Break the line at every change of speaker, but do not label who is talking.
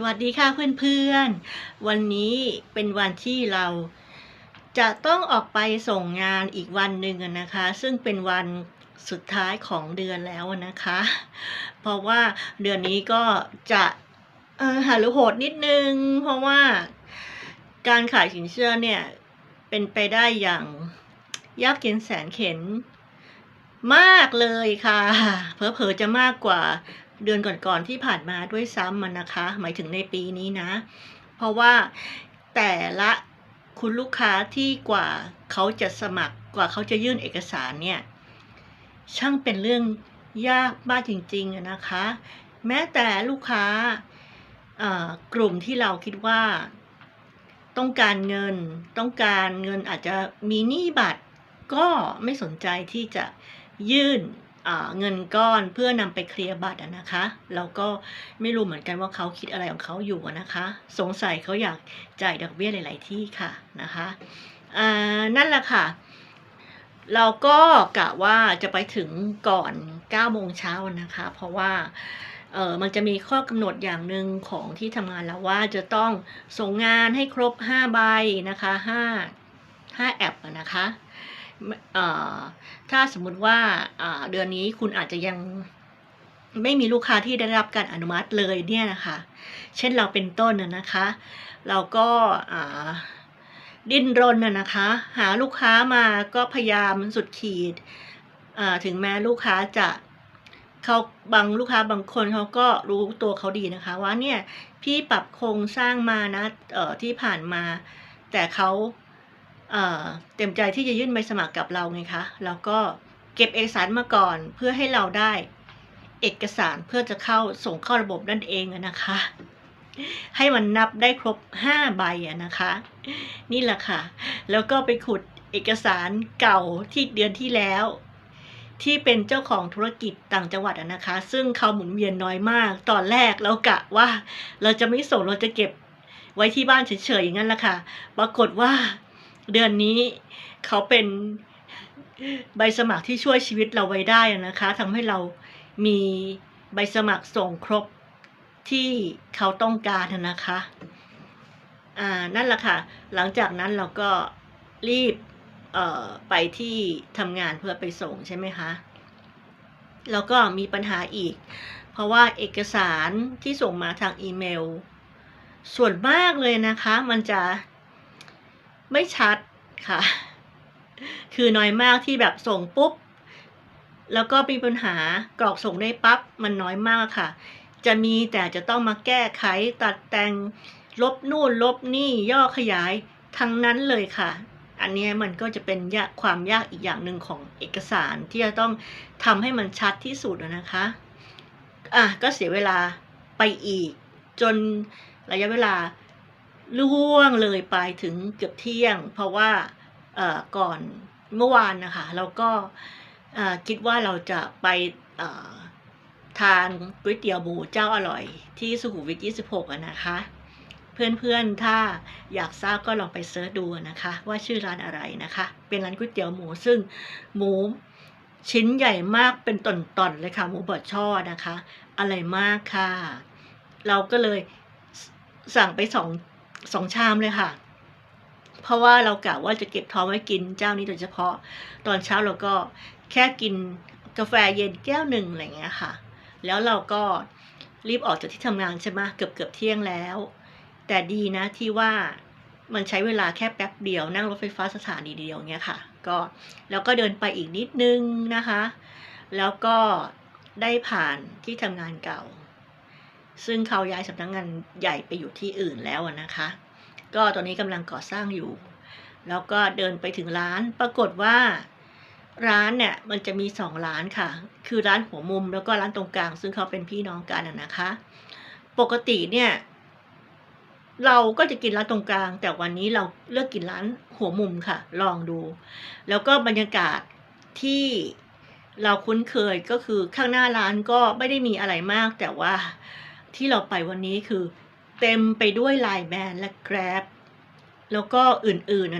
สวัสดีค่ะเพื่อนๆ วันนี้เป็นวันที่เราจะต้องออกไปส่งงานอีกวันหนึ่งนะคะ ซึ่งเป็นวันสุดท้ายของเดือนแล้วนะคะ เพราะว่าเดือนนี้ก็จะหารือโหดนิดนึง เพราะว่าการขายสินเชื่อเนี่ย เป็นไปได้อย่างยากเย็นแสนเข็นมากเลยค่ะเผลอๆจะมากกว่า เดือนก่อนๆที่ผ่านมาด้วยซ้ำมันนะคะ หมายถึงในปีนี้นะ เพราะว่าแต่ละคุณลูกค้าที่กว่าเขาจะสมัครกว่าเขาจะยื่นเอกสารเนี่ย ช่างเป็นเรื่องยากมากจริงๆนะคะ แม้แต่ลูกค้ากลุ่มที่เราคิดว่าต้องการเงิน ต้องการเงินอาจจะมีหนี้บัตรก็ไม่สนใจที่จะยื่น เงินก้อนเพื่อนำไปเคลียร์บัตรนะคะเราก็ไม่รู้เหมือนกันว่าเขาคิดอะไรของเขาอยู่นะคะ สงสัยเขาอยากจ่ายดอกเบี้ยหลาย ๆ ที่ค่ะนะคะนั่นแหละค่ะ เราก็กะว่าจะไปถึงก่อน9โมงเช้านะคะ เพราะว่าเออมันจะมีข้อกำหนดอย่างหนึ่งของที่ทำงานแล้วว่าจะต้องส่งงานให้ครบ 5 ใบนะคะ5 5แอปอะนะคะ ถ้าสมมุติว่าเดือนนี้คุณอาจจะยังไม่มีลูกค้าที่ได้รับการอนุมัติเลยเนี่ยนะคะ เช่นเราเป็นต้นนะนะคะ เราก็ดิ้นรนนะนะคะ หาลูกค้ามาก็พยายามสุดขีดถึงแม้ลูกค้าจะเขาบางลูกค้าบางคนเขาก็รู้ตัวเขาดีนะคะ ว่าเนี่ยพี่ปรับโครงสร้างมานะเออที่ผ่านมา แต่เขา เต็มใจที่จะยื่นใบสมัครกับเราไงคะเราก็เก็บเอกสารมาก่อนเพื่อให้เราได้เอกสารเพื่อจะเข้าส่งเข้าระบบนั่นเองนะคะ ให้มันนับได้ครบ 5 ใบอะนะคะ นี่แหละค่ะ แล้วก็ไปขุดเอกสารเก่าที่เดือนที่แล้ว ที่เป็นเจ้าของธุรกิจต่างจังหวัดนะคะ ซึ่งเขาหมุนเวียนน้อยมาก ตอนแรกเรากะว่า เราจะไม่ส่งเราจะเก็บไว้ที่บ้านเฉยๆอย่างนั้นแหละค่ะ ปรากฏว่า เดือนนี้เขาเป็นใบสมัครที่ช่วยชีวิตเราไว้ได้นะคะทำให้เรามีใบสมัครส่งครบที่เขาต้องการนะคะ อ่า นั่นแหละค่ะ หลังจากนั้นเราก็รีบ เอ่อ ไปที่ทำงานเพื่อไปส่งใช่ไหมคะ แล้วก็มีปัญหาอีก เพราะว่าเอกสารที่ส่งมาทางอีเมล ส่วนมากเลยนะคะ มันจะ ไม่ชัดค่ะ คือน้อยมากที่แบบส่งปุ๊บ แล้วก็มีปัญหากรอกส่งได้ปั๊บมันน้อยมากค่ะ จะมีแต่จะต้องมาแก้ไขตัดแต่งลบนู่นลบนี่ย่อขยายทั้งนั้นเลยค่ะ อันนี้มันก็จะเป็นยากความยากอีกอย่างหนึ่งของเอกสารที่จะต้องทำให้มันชัดที่สุดนะคะ อะก็เสียเวลาไปอีก จนระยะเวลา ล่วงเลยไปถึงเกือบเที่ยง เพราะว่าก่อนเมื่อวานนะคะเราก็คิดว่าเราจะไปทานก๋วยเตี๋ยวหมูเจ้าอร่อย ที่สุขุมวิท 26 นะคะ เพื่อนๆ ถ้าอยากทราบก็ลองไปเสิร์ชดูนะคะ ว่าชื่อร้านอะไรนะคะ เป็นร้านก๋วยเตี๋ยวหมูซึ่งหมูชิ้นใหญ่มากเป็นต่อนๆเลยค่ะ หมูบดช่อนะคะอร่อยมากค่ะ เราก็เลยสั่งไปสอง สองชามเลยค่ะ เพราะว่าเรากะว่าจะเก็บท้องไว้กินเจ้านี้โดยเฉพาะ ตอนเช้าเราก็แค่กินกาแฟเย็นแก้วหนึ่งอะไรเงี้ยค่ะ แล้วเราก็รีบออกจากที่ทำงานใช่ไหมเกือบเกือบเที่ยงแล้ว แต่ดีนะที่ว่ามันใช้เวลาแค่แป๊บเดียวนั่งรถไฟฟ้าสถานีเดียวเงี้ยค่ะ ก็แล้วก็เดินไปอีกนิดนึงนะคะ แล้วก็ได้ผ่านที่ทำงานเก่า ซึ่งเขาย้ายสำนักงานใหญ่ไปอยู่ที่อื่นแล้วนะคะ ก็ตอนนี้กำลังก่อสร้างอยู่ แล้วก็เดินไปถึงร้าน ปรากฏว่า ร้านเนี่ยมันจะมีสองร้านค่ะ คือร้านหัวมุมแล้วก็ร้านตรงกลาง ซึ่งเขาเป็นพี่น้องกันนะคะ ปกติเนี่ยเราก็จะกินร้านตรงกลาง แต่วันนี้เราเลือกกินร้านหัวมุมค่ะ ลองดู แล้วก็บรรยากาศที่เราคุ้นเคยก็คือข้างหน้าร้านก็ไม่ได้มีอะไรมาก แต่ว่า ที่เราไปวันนี้คือ เต็มไปด้วยไลน์แมนและแกร็บแล้วก็อื่นๆ